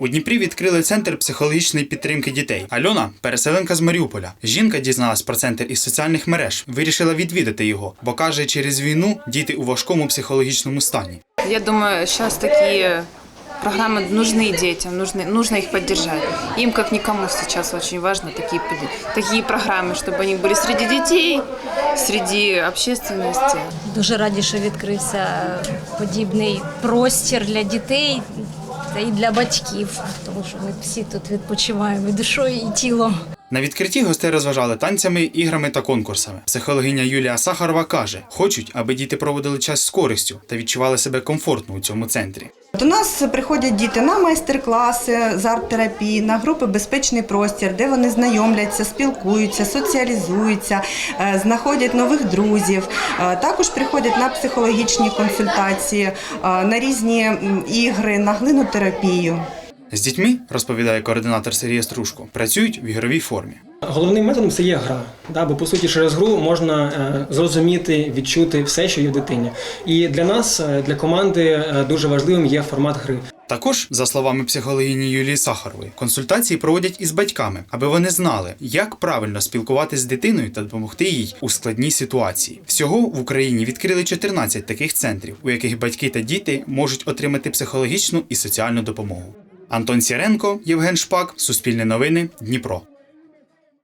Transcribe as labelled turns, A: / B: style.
A: У Дніпрі відкрили центр психологічної підтримки дітей. Альона переселенка з Маріуполя. Жінка дізналась про центр із соціальних мереж, вирішила відвідати його, бо каже, через війну діти у важкому психологічному стані.
B: Я думаю, сейчас такие программы нужны детям, нужны, нужно их поддержать. Им, как никому сейчас, очень важно такие, под- такие программы, чтобы они были среди детей, среди общественности.
C: Дуже раді, що відкрився подібний простір для дітей та і для батьків, тому що ми всі тут відпочиваємо і душою, і тілом.
A: На відкритті гостей розважали танцями, іграми та конкурсами. Психологиня Юлія Сахарова каже: хочуть, аби діти проводили час з користю та відчували себе комфортно у цьому центрі.
D: До нас приходять діти на майстер-класи з арт-терапії, на групи Безпечний простір, де вони знайомляться, спілкуються, соціалізуються, е, знаходять нових друзів. Е, Також приходять на психологічні консультації, е, на різні ігри, на глинотерапію.
A: З дітьми, розповідає координатор Сергія Стружко, працюють в ігровій формі.
E: Головним методом це є гра. Да? Бо по суті, через гру можна е, зрозуміти, відчути все, що є в дитині. І для нас, е, для команди, е, дуже важливим є формат гри.
A: Також, за словами психологині Юлії Сахарової, консультації проводять із батьками, аби вони знали, як правильно спілкуватися з дитиною та допомогти їй у складній ситуації. Всього в Україні відкрили 14 таких центрів, у яких батьки та діти можуть отримати психологічну і соціальну допомогу. Антон Сіренко, Євген Шпак, Суспільне новини, Дніпро.